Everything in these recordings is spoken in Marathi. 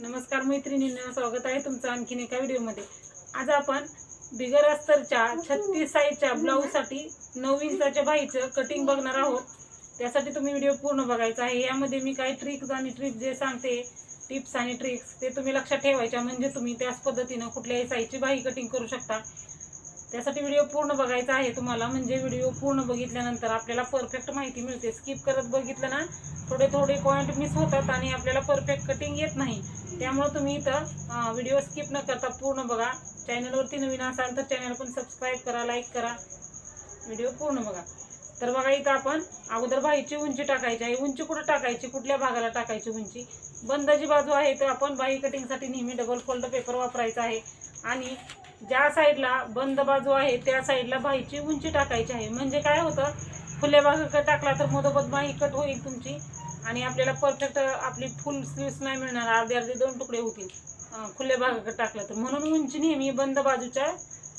नमस्कार मैत्रिणींना स्वागत आहे तुमचं आणखीन एका व्हिडिओमध्ये. आज आपण बिगर अस्तरच्या छत्तीस साईजच्या ब्लाऊजसाठी नऊ इंचाच्या बाईचं कटिंग बघणार आहोत. त्यासाठी तुम्ही व्हिडिओ पूर्ण बघायचा आहे. यामध्ये मी काही ट्रिक्स आणि ट्रिक्स जे सांगते टिप्स आणि ट्रिक्स ते तुम्ही लक्षात ठेवायच्या. म्हणजे तुम्ही त्याच पद्धतीनं कुठल्याही साईजची बाई कटिंग करू शकता. त्यासाठी व्हिडिओ पूर्ण बघायचा आहे तुम्हाला. म्हणजे व्हिडिओ पूर्ण बघितल्यानंतर आपल्याला परफेक्ट माहिती मिळते. स्किप करत बघितलं ना थोडे थोडे पॉईंट मिस होतात आणि आपल्याला परफेक्ट कटिंग येत नाही. त्यामुळे तुम्ही इथं व्हिडिओ स्किप न करता पूर्ण बघा. चॅनलवरती नवीन असाल तर चॅनल पण सबस्क्राईब करा लाईक करा. व्हिडिओ पूर्ण बघा. तर बघा इथं आपण अगोदर बाईची उंची टाकायची आहे. उंची कुठं टाकायची? कुठल्या भागाला टाकायची उंची? बंदाची बाजू आहे तर आपण बाई कटिंगसाठी नेहमी डबल फोल्ड पेपर वापरायचा आहे. आणि ज्या साईडला बंद बाजू आहे त्या साईडला बाईची उंची टाकायची आहे. म्हणजे काय होतं खुल्या भागाकडे टाकला तर मधोमध बाई कट होईल तुमची आणि आपल्याला परफेक्ट आपली फुल स्लीव्स नाही मिळणार. अर्धे अर्धे दोन तुकडे होतील. खुल्या भागाकडे टाकला तर. म्हणून उंची नेहमी बंद बाजूच्या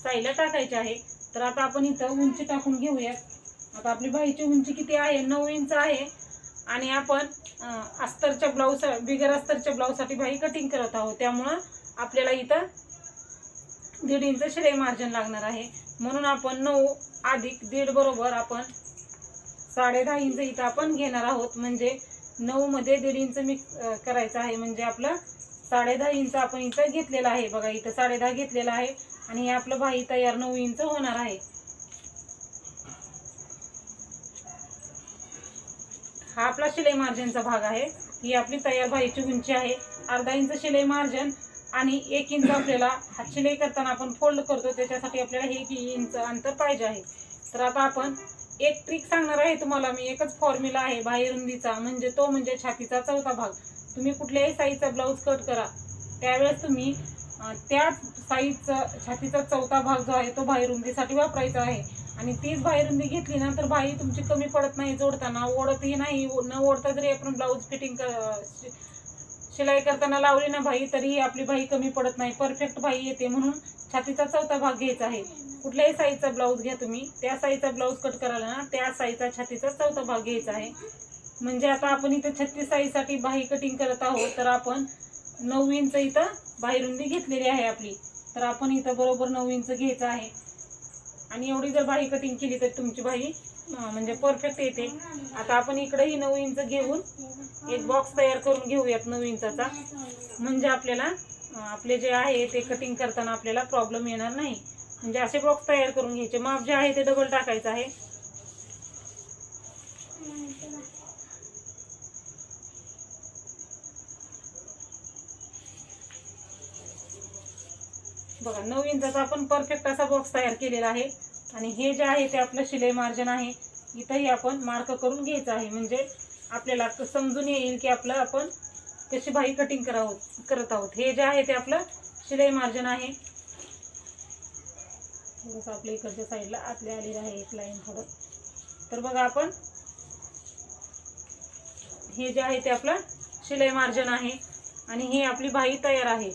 साईडला टाकायची आहे. तर आता आपण इथं उंची टाकून घेऊयात आता आपली बाईची उंची किती आहे? नऊ इंच आहे. आणि आपण अस्तरच्या ब्लाऊज बिगर अस्तरच्या ब्लाऊजसाठी बाई कटिंग करत आहोत. त्यामुळं आपल्याला इथं दीड इंच शिलाई मार्जिन लागणार आहे. म्हणून आपण नऊ अधिक दीड बरोबर आपण साडे दहा इंच इथं आपण घेणार आहोत. म्हणजे नऊ मध्ये दीड इंच मिक्स करायचं आहे. म्हणजे आपलं साडे दहा इंच आपण इथं घेतलेलं आहे. बघा इथं साडे दहा घेतलेला आहे. आणि हे आपलं भाई तयार नऊ इंच होणार आहे. हा आपला शिलाई मार्जिनचा भाग आहे. ही आपली तयार भाईची उंची आहे. अर्धा इंच शिलाई मार्जिन आणि एक इंच आपल्याला हात शिलाई करताना आपण फोल्ड करतो त्याच्यासाठी आपल्याला एक इंच अंतर पाहिजे आहे. तर आता आपण एक ट्रिक सांगणार आहे तुम्हाला मी एकच फॉर्म्युला आहे बाहेरुंदीचा म्हणजे तो म्हणजे छातीचा चौथा भाग. तुम्ही कुठल्याही साईजचा ब्लाऊज कट करा. त्यावेळेस तुम्ही त्याच त्या साईजचा छातीचा चौथा भाग जो आहे तो बाहेरुंदीसाठी वापरायचा आहे. आणि तीच बाहेरुंदी घेतली ना तर बाई तुमची कमी पडत नाही जोडताना ओढतही नाही न ओढता जरी आपण ब्लाऊज फिटिंग शिलाई करताना लावली ना भाई तरीही आपली बाई कमी पडत नाही. परफेक्ट भाई येते म्हणून छातीचा चौथा भाग घ्यायचा आहे. कुठल्याही साईजचा ब्लाऊज घ्या तुम्ही. त्या साईजचा ब्लाऊज कट करायला ना त्या साईजचा छातीचा चौथा भाग घ्यायचा आहे. म्हणजे आता आपण इथं छत्तीस साईजसाठी बाही कटिंग करत आहोत तर आपण नऊ इंच इथं बाहेरुंदी घेतलेली आहे आपली. तर आपण इथं बरोबर नऊ इंच घ्यायचं आहे. आणि एवढी जर बाही कटिंग केली तर तुमची बाही म्हणजे परफेक्ट येते आता आपण इकडेही नऊ इंच घेऊन एक बॉक्स तयार करून घेऊयात नऊ इंचाचा म्हणजे आपल्याला आपले जे आहे ते कटिंग करताना आपल्याला प्रॉब्लेम येणार नाही. म्हणजे असे बॉक्स तयार करून घ्यायचे. माप जे आहे ते डबल टाकायचं आहे. बघा नऊ इंचाचा आपण परफेक्ट असा बॉक्स तयार केलेला आहे. आणि हे जे आहे ते आपलं शिलाई मार्जिन आहे. इथंही आपण मार्क करून घ्यायचं आहे. म्हणजे आपल्याला समजून येईल की आपलं आपण कशी बाही कटिंग करावं करत आहोत. हे जे आहे ते आपलं शिलाई मार्जिन आहे. थोडंसं आपल्या इकडच्या साईडला आतल्या आलेलं आहे एक लाईन थोडं. तर बघा आपण. हे जे आहे ते आपलं शिलाई मार्जिन आहे. आणि ही आपली बाही तयार आहे.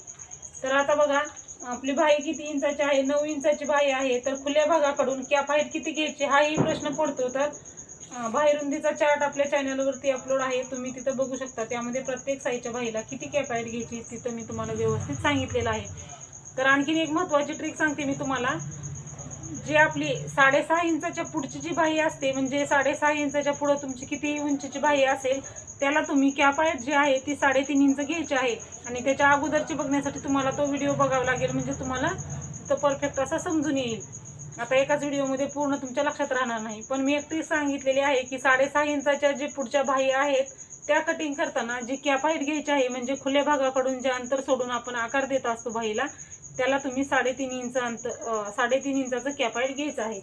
तर आता बघा आपली बाही किती इंचाची आहे नऊ इंचाची बाही आहे तर खुल्या भागाकडून कॅप हाईट किती घ्यायची हाही प्रश्न पडतो. तर बाहेरुंदीचा चार्ट आपल्या चॅनलवरती अपलोड आहे तुम्ही तिथं बघू शकता. त्यामध्ये प्रत्येक साईजच्या बाईला किती कॅप हाईट घ्यायची तिथं मी तुम्हाला व्यवस्थित सांगितलेलं आहे. तर आणखीन एक महत्त्वाची ट्रिक सांगते मी तुम्हाला. जी आपली साडेसहा इंचाच्या पुढची जी बाही असते म्हणजे साडेसहा इंचाच्या पुढं तुमची किती उंचीची बाही असेल त्याला तुम्ही कॅपाईट जी आहे ती साडेतीन इंच घ्यायची आहे. आणि त्याच्या अगोदरची बघण्यासाठी तुम्हाला तो व्हिडिओ बघावा लागेल म्हणजे तुम्हाला तो परफेक्ट असा समजून येईल. आता एकाच व्हिडिओमध्ये पूर्ण तुमच्या लक्षात राहणार नाही. पण मी एक सांगितलेली आहे की साडेसहा इंचाच्या जे पुढच्या बाही आहेत त्या कटिंग करताना जी कॅपाईट घ्यायची आहे म्हणजे खुल्या भागाकडून जे अंतर सोडून आपण आकार देत असतो बाईला त्याला तुम्ही साडेतीन इंच अंतर साडेतीन इंचाचं कॅपाईट घ्यायचं आहे.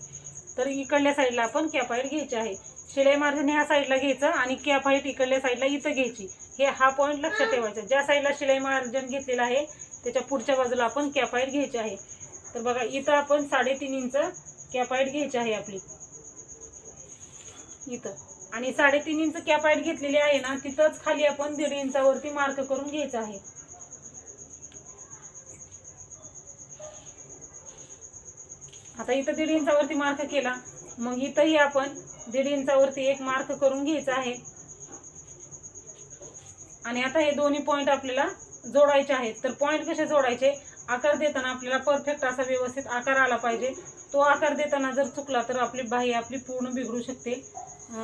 तर इकडल्या साईडला आपण कॅपाईट घ्यायची आहे. शिलाई मार्जिन ह्या साईडला घ्यायचं आणि कॅप हाईट इकडल्या साईडला इथं घ्यायची. हे हा पॉईंट लक्षात ठेवायचा. ज्या साईडला शिलाई मार्जिन घेतलेलं आहे त्याच्या पुढच्या बाजूला आपण कॅप हाईट घ्यायची आहे. तर बघा इथं आपण साडेतीन इंच कॅप हाईट घ्यायची आहे आपली. इथं. आणि साडेतीन इंच कॅप हाईट घेतलेली आहे ना तिथंच खाली आपण दीड इंचावरती मार्क करून घ्यायचं आहे. आता इथं दीड इंचावरती मार्क केला. मग इथंही आपण दीड इंचावरती एक मार्क करून घ्यायचा आहे. आणि आता हे दोन्ही पॉइंट आपल्याला जोडायचे आहेत. तर पॉईंट कसे जोडायचे? आकार देताना आपल्याला परफेक्ट असा व्यवस्थित आकार आला पाहिजे. तो आकार देताना जर चुकला तर आपली बाही आपली पूर्ण बिघडू शकते.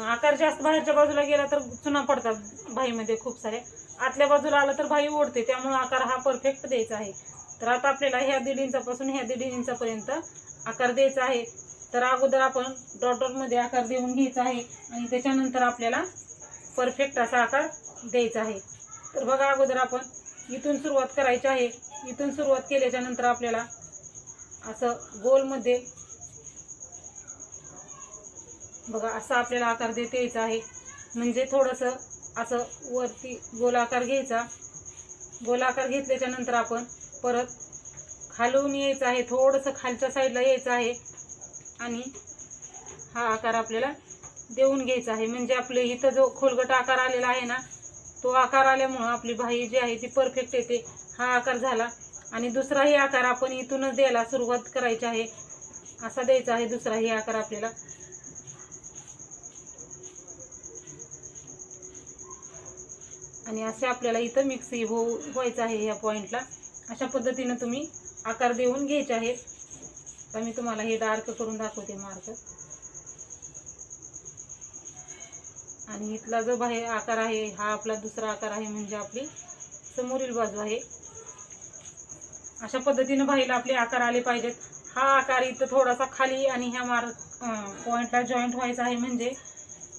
आकार जास्त बाहेरच्या बाजूला गेला तर चुना पडतात बाहीमध्ये खूप सारे. आतल्या बाजूला आला तर बाही ओढते त्यामुळे आकार हा परफेक्ट द्यायचा आहे. तर आता आपल्याला ह्या दीड इंचापासून ह्या दीड इंचापर्यंत आकार द्यायचा आहे. तर अगोदर आपण डॉटमध्ये आकार देऊन घ्यायचा आहे आणि त्याच्यानंतर आपल्याला परफेक्ट असा आकार द्यायचा आहे. तर बघा अगोदर आपण इथून सुरुवात करायची आहे. इथून सुरुवात केल्याच्यानंतर आपल्याला असं गोलमध्ये बघा असा आपल्याला आकार देता यायचा आहे. म्हणजे थोडंसं असं वरती गोल आकार घ्यायचा. गोल आकार घेतल्याच्या नंतर आपण परत खालून यायचं आहे थोडंसं खालच्या साईडला यायचं आहे. आणि हा आकार आपल्याला देऊन घ्यायचा आहे. म्हणजे आपले इथं जो खोलगट आकार आलेला आहे ना तो आकार आल्यामुळं आपली बाही जी आहे ती परफेक्ट येते. हा आकार झाला. आणि दुसराही आकार आपण इथूनच द्यायला सुरुवात करायची आहे. असा द्यायचा आहे दुसराही आकार आपल्याला. आणि असे आपल्याला इथं मिक्सही हो व्हायचं आहे ह्या पॉईंटला अशा पद्धतीनं तुम्ही आकार देऊन घ्यायचे आहेत. तर मी तुम्हाला हे डार्क करून दाखवते मार्क आणि इथला जो बाहेर आकार आहे हा आपला दुसरा आकार आहे म्हणजे आपली समोरील बाजू आहे. अशा पद्धतीनं बाहेर आपले आकार आले पाहिजेत. हा आकार इथं थोडासा खाली आणि ह्या मार्क पॉईंटला जॉईंट व्हायचा आहे म्हणजे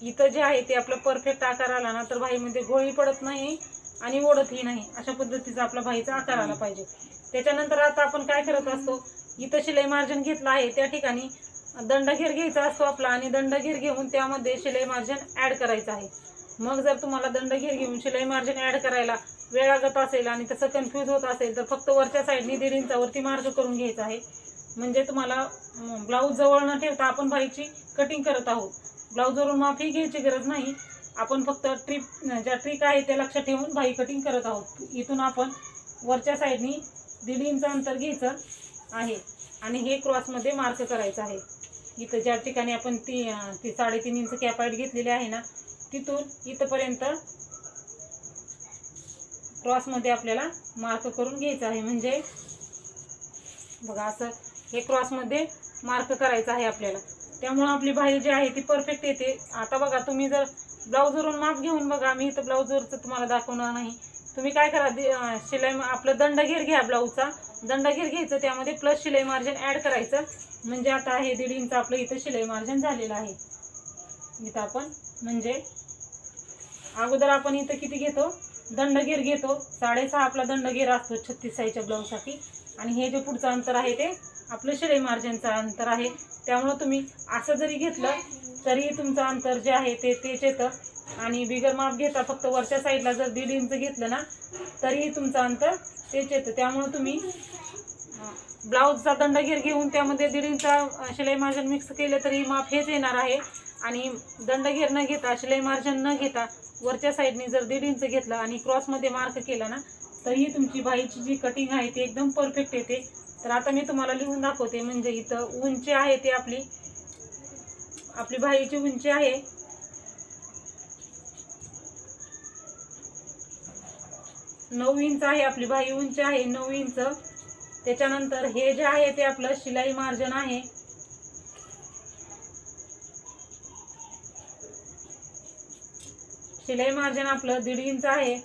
इथं जे आहे ते आपलं परफेक्ट आकार आला ना तर बाईमध्ये गोळी पडत नाही आणि ओढतही नाही. अशा पद्धतीचा आपला बाईचा आकार आला पाहिजे. त्याच्यानंतर आता आपण काय करत असतो इथं शिलाई मार्जिन घेतलं आहे त्या ठिकाणी दंडघेर घ्यायचा असतो आपला आणि दंडघेर घेऊन त्यामध्ये शिलाई मार्जिन ॲड करायचं आहे. मग जर तुम्हाला दंडघेर घेऊन शिलाई मार्जिन ॲड करायला वेळ लागत असेल आणि तसं कन्फ्यूज होत असेल तर फक्त वरच्या साईडनी दीड इंचावरती मार्ज करून घ्यायचा आहे. म्हणजे तुम्हाला ब्लाऊज जवळ न ठेवता आपण बाईची कटिंग करत आहोत. ब्लाऊजवरून माफी घ्यायची गरज नाही. आपण फक्त ट्रिप ज्या ट्रिक आहे त्या लक्षात ठेवून बाई कटिंग करत आहोत. इथून आपण वरच्या साईडनी दीड इंच अंतर घ्यायचं आहे. आणि हे क्रॉसमध्ये मार्क करायचं आहे. इथं ज्या ठिकाणी आपण ती ती साडेतीन इंच कॅपाईट घेतलेली आहे ना तिथून इथंपर्यंत क्रॉसमध्ये आपल्याला मार्क करून घ्यायचं आहे. म्हणजे बघा असं हे क्रॉसमध्ये मार्क करायचं आहे आपल्याला. त्यामुळं आपली बाहेर जी आहे ती परफेक्ट येते आता बघा तुम्ही जर ब्लाऊजवरून माप घेऊन बघा. मी इथं ब्लाऊजवरचं तुम्हाला दाखवणार नाही. तुम्ही काय करा शिलाई मा- आपलं दंडघेर घ्या ब्लाऊजचा दंडघेर घ्यायचं त्यामध्ये प्लस शिलाई मार्जिन ऍड करायचं. म्हणजे आता हे दीड इंच आपलं इथं शिलाई मार्जिन झालेलं आहे. इथं आपण म्हणजे अगोदर आपण इथं किती घेतो? दंडघेर घेतो. साडेसहा आपला दंडघेर असतो छत्तीस साईजच्या ब्लाऊजसाठी आणि हे जे पुढचं अंतर आहे ते आपलं शिलाई मार्जिनचं अंतर आहे. त्यामुळं तुम्ही असं जरी घेतलं तरी तुमचं अंतर जे आहे ते तेच येतं. आणि बिगर माप घेता फक्त वरच्या साईडला जर दीड इंच घेतलं ना तरीही तुमचं अंतर तेच येतं. त्यामुळं तुम्ही ब्लाऊजचा दंडघेर घेऊन त्यामध्ये दीड इंचा शिलाई मार्जन मिक्स केलं तरी माप हेच येणार आहे. आणि दंडघेर न घेता शिलाई मार्जन न घेता वरच्या साईडने जर दीड इंच घेतलं आणि क्रॉसमध्ये मार्क केला ना तरीही तुमची बाईची जी कटिंग आहे ती एकदम परफेक्ट येते. तर आता मी तुम्हाला लिहून दाखवते. म्हणजे इथं उंची आहे ती आपली आपली बाईची उंची आहे. नऊ इंच आहे आपली भाई उंची आहे नऊ इंच. त्याच्यानंतर हे जे आहे ते आपलं शिलाई मार्जन आहे. शिलाई मार्जिन आपलं दीड इंच आहे.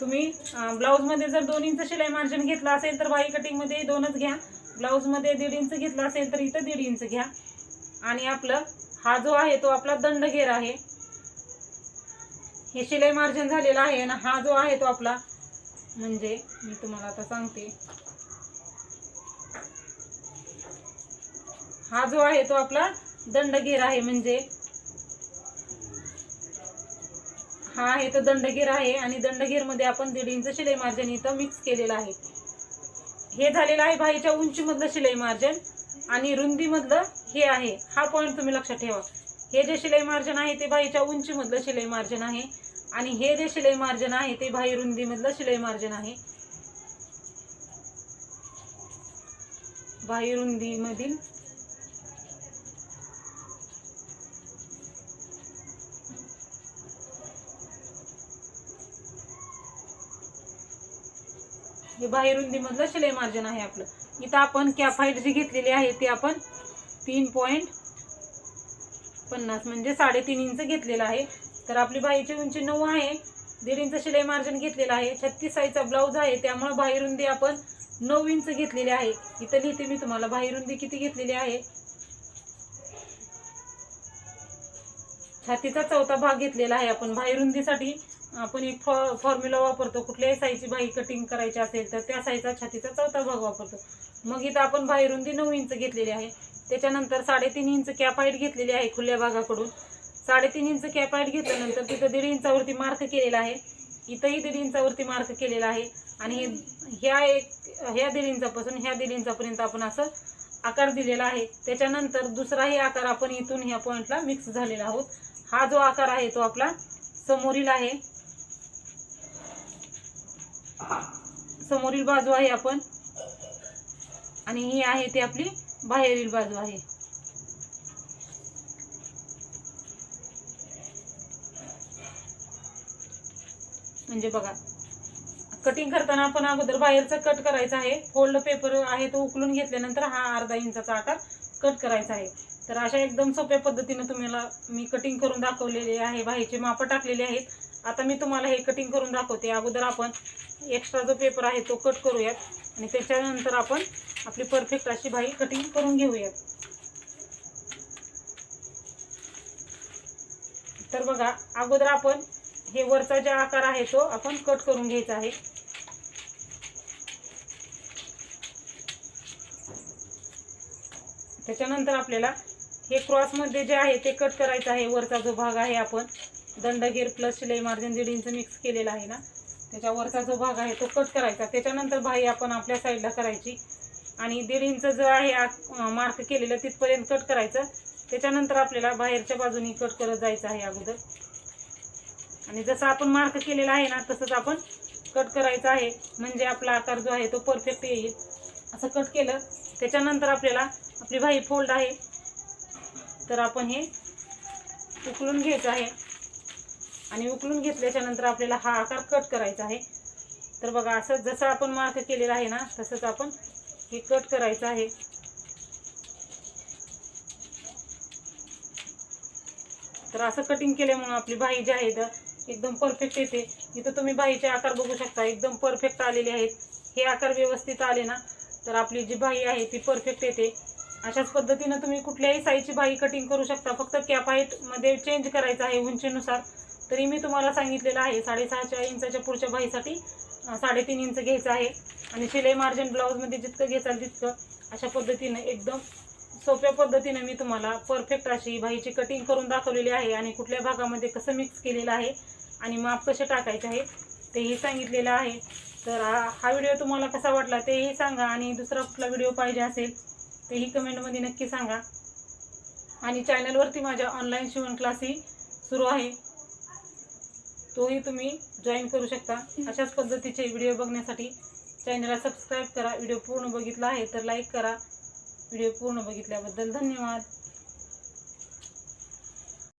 तुम्ही ब्लाऊजमध्ये जर दोन इंच शिलाई मार्जिन घेतलं असेल तर बाई कटिंगमध्ये दोनच घ्या. ब्लाऊजमध्ये दीड इंच घेतला असेल तर इथं दीड इंच घ्या. आणि आपलं हा जो आहे तो आपला दंडघेर आहे. हे शिलाई मार्जिन झालेला आहे आणि हा जो आहे तो आपला. म्हणजे मी तुम्हाला आता सांगते. हा जो आहे तो आपला दंडघेर आहे म्हणजे हा आहे तो दंडगीर आहे आणि दंडगीरमध्ये आपण दीड इंच शिलाई मार्जिन इथं मिक्स केलेलं आहे. हे झालेलं आहे बाईच्या उंचीमधलं शिलाई मार्जिन आणि रुंदीमधलं हे आहे. हा पॉईंट तुम्ही लक्षात ठेवा. हे जे शिलाई मार्जिन आहे ते बाईच्या उंचीमधलं शिलाई मार्जिन आहे. आणि हे जे शिलाई मार्जन आहे ते बाहेर रुंदीमधलं शिलाई मार्जन आहे. बाई रुंदीमधील हे बाहेर रुंदीमधलं शिलाई मार्जन आहे आपलं. इथं आपण कॅप हाईट जी घेतलेली आहे ती आपण तीन पॉईंट पन्नास म्हणजे साडेतीन इंच घेतलेलं आहे. तर आपली बाईची उंची नऊ आहे. दीड इंच शिलाई मार्जिन घेतलेलं आहे. छत्तीस साईजचा ब्लाऊज आहे. त्यामुळे बाहेर रुंदी आपण नऊ इंच घेतलेली आहे. इथं लिहिते मी तुम्हाला बाहेर रुंदी किती घेतलेली आहे? छातीचा चौथा भाग घेतलेला आहे. आपण बाहेर रुंदीसाठी आपण एक फॉ- फॉर्म्युला वापरतो. कुठल्याही साईजची बाई कटिंग करायची असेल तर त्या साईजचा छातीचा चौथा भाग वापरतो. मग इथं आपण बाहेर रुंदी नऊ इंच घेतलेली आहे. त्याच्यानंतर साडेतीन इंच कॅप हाईट घेतलेली आहे खुल्या भागाकडून. साडेतीन इंच कॅप हाईट घेतल्यानंतर तिथं दीड इंचावरती मार्क केलेला आहे. इथंही दीड इंचावरती मार्क केलेला आहे. आणि ह्या एक ह्या दीड इंचापासून ह्या दीड इंचापर्यंत आपण असं आकार दिलेला आहे. त्याच्यानंतर दुसराही आकार आपण इथून ह्या पॉइंटला मिक्स झालेला आहोत. हा जो आकार आहे तो आपला समोरील आहे. समोरील बाजू आहे आपण. आणि ही आहे ती आपली बाहेरील बाजू आहे. म्हणजे बघा कटिंग करताना आपण अगोदर बाहेरचा कट करायचा आहे. फोल्ड पेपर आहे तो उकलून घेतल्यानंतर हा अर्धा इंचाचा आकार कट करायचा आहे. तर अशा एकदम सोप्या पद्धतीनं तुम्हाला मी कटिंग करून दाखवलेले आहे. बाहेरचे मापं टाकलेले आहेत. आता मी तुम्हाला हे कटिंग करून दाखवते. अगोदर आपण एक्स्ट्रा जो पेपर आहे तो कट करूयात. आणि त्याच्यानंतर आपण आपली परफेक्ट अशी बाई कटिंग करून घेऊयात. तर बघा अगोदर आपण हे वरचा जे आकार आहे तो आपण कट करून घ्यायचा आहे. त्याच्यानंतर आपल्याला हे क्रॉसमध्ये जे आहे ते कट करायचं आहे. वरचा जो भाग आहे आपण दंडगीर प्लस शिलाई मार्जिन दीड इंच मिक्स केलेला आहे ना त्याच्या वरचा जो भाग आहे तो कट करायचा. त्याच्यानंतर भाई आपण आपल्या साईडला करायची. आणि दीड इंच जो आहे मार्क केलेलं तिथपर्यंत कट करायचं. त्याच्यानंतर आपल्याला बाहेरच्या बाजूनी कट करत जायचं आहे अगोदर. आणि जसं आपण मार्क केलेला आहे ना तसंच आपण कट करायचं आहे. म्हणजे आपला आकार जो आहे तो परफेक्ट येईल. असं कट केलं त्याच्यानंतर आपल्याला आपली भाई फोल्ड आहे. तर आपण हे उकलून घ्यायचं आहे. आणि उकलून घेतल्याच्यानंतर आपल्याला हा आकार कट करायचा आहे. तर बघा असं जसं आपण मार्क केलेला आहे ना तसंच आपण हे कट करायचं आहे. तर असं कटिंग केल्यामुळं आपली भाई जी आहे तर एकदम परफेक्ट येते. इथं तुम्ही बाहीचे आकार बघू शकता एकदम परफेक्ट आलेले आहेत. हे आकार व्यवस्थित आले ना तर आपली जी बाही आहे ती परफेक्ट येते. अशाच पद्धतीनं तुम्ही कुठल्याही साईजची बाही कटिंग करू शकता. फक्त कॅपमध्ये चेंज करायचं आहे उंचीनुसार. तरी मी तुम्हाला सांगितलेलं आहे साडेसहाच्या इंचाच्या पुढच्या बाहीसाठी साडेतीन इंच घ्यायचं आहे. आणि शिलाई मार्जिन ब्लाऊजमध्ये जितकं घेचाल तितकं अशा पद्धतीनं एकदम सोप्या पद्धतीनं मी तुम्हाला परफेक्ट अशी बाहीची कटिंग करून दाखवलेली आहे. आणि कुठल्या भागामध्ये कसं मिक्स केलेलं आहे आणि माप कसे टाकायचे आहे तेही सांगितलेलं आहे. तर हा हा व्हिडिओ तुम्हाला कसा वाटला तेही सांगा आणि दुसरा कुठला व्हिडिओ पाहिजे असेल तेही कमेंटमध्ये नक्की सांगा. आणि चॅनलवरती माझ्या ऑनलाईन शिवण क्लासही सुरू आहे. तोही तुम्ही जॉईन करू शकता. अशाच पद्धतीचे व्हिडिओ बघण्यासाठी चॅनलला सबस्क्राईब करा. व्हिडिओ पूर्ण बघितला आहे तर लाईक करा. व्हिडिओ पूर्ण बघितल्याबद्दल धन्यवाद.